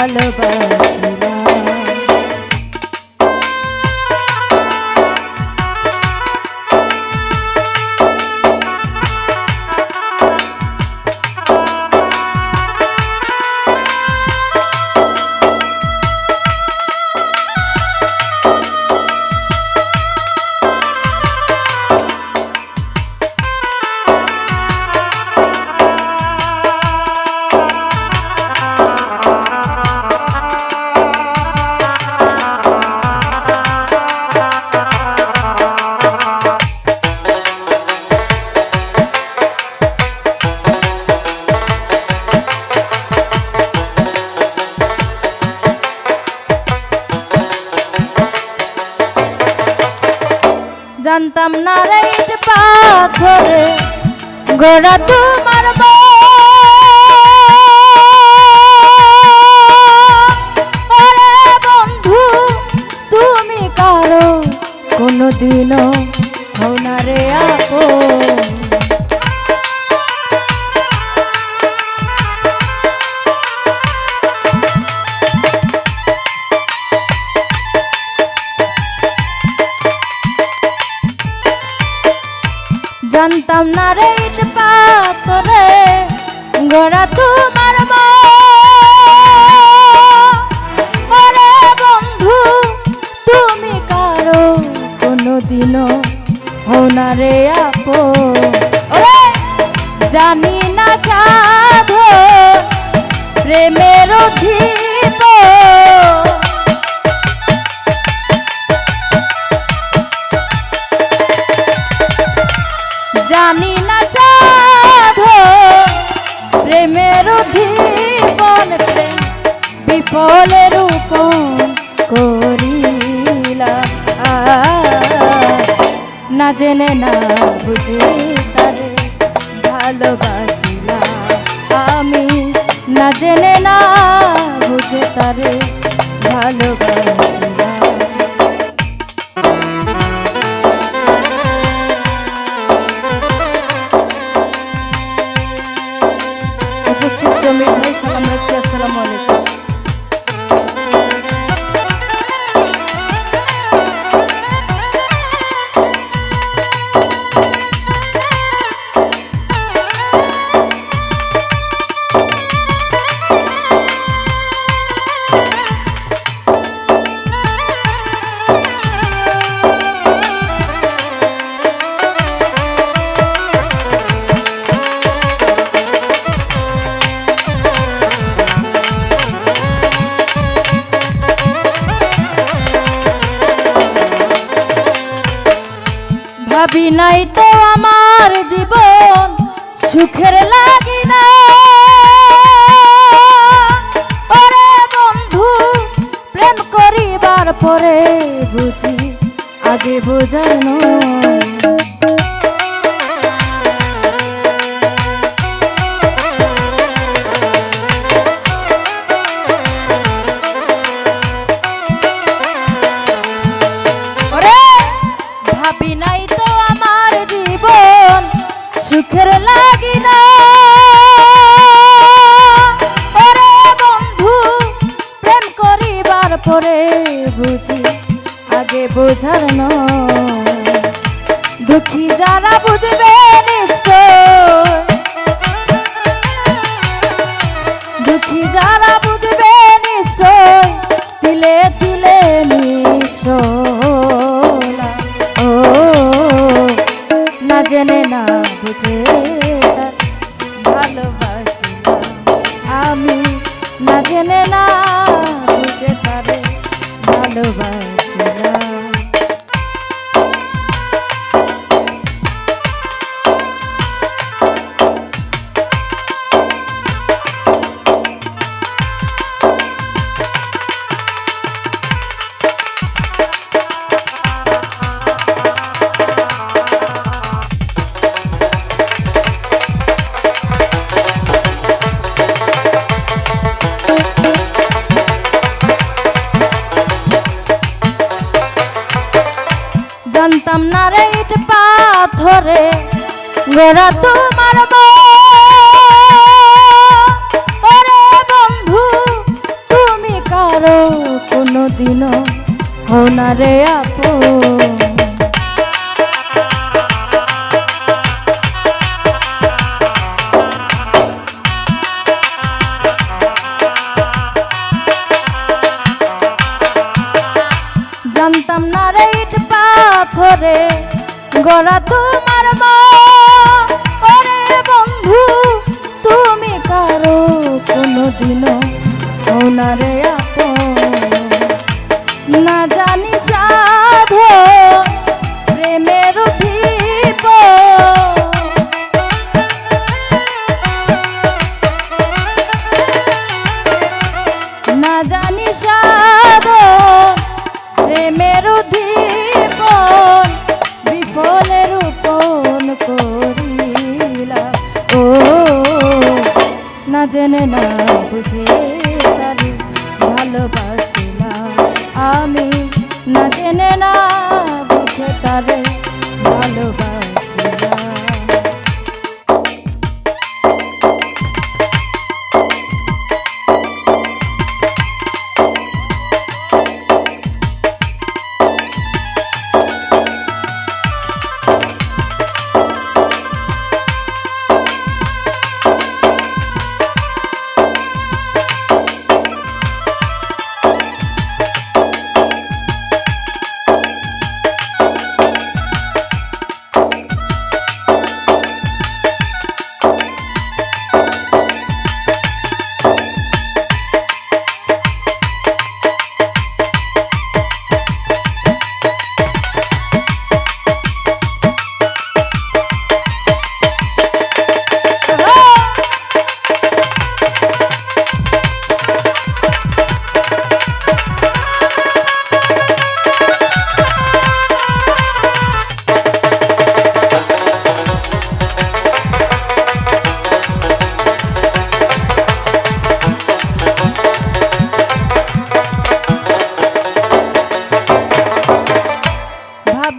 ভালোবাসিলা জানতাম না রে ইট পাথরে গোড়া তোমার তুমি কারও কোনোদিনও হও না রে আপন। বুঝে তারে ভালোবাসিলাম আমি না জেনে না বুঝে তারে ভালোবাসিলাম আসসালামু আলাইকুম। ভাবি নাই তো আমার জীবন সুখের লাগি না। ওরে বন্ধু, প্রেম করিবার পরে বুঝি আগে বোঝার সুখের লাগি না ওরে বন্ধু প্রেম করিবার পরে বুঝি আগে বোঝার নয়। পাথরে গোড়া তোমার ওরে বন্ধু তুমি কারও কোনোদিনও হো না রে আপন।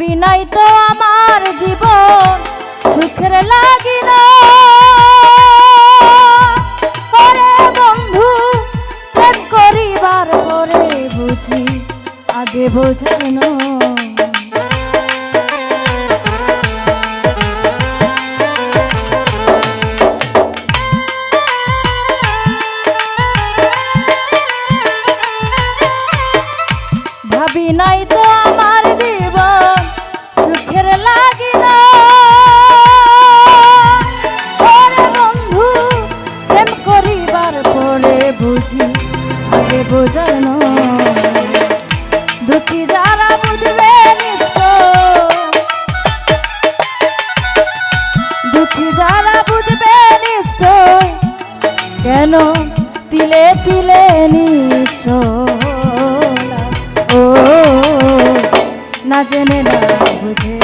বিনাই তো আমার জীবন সুখের লাগিল। পরে বন্ধু প্রেম করিবার পরে বুঝি আগে বোঝেন তিলে তিলে নিস ও না জেনে না বুঝে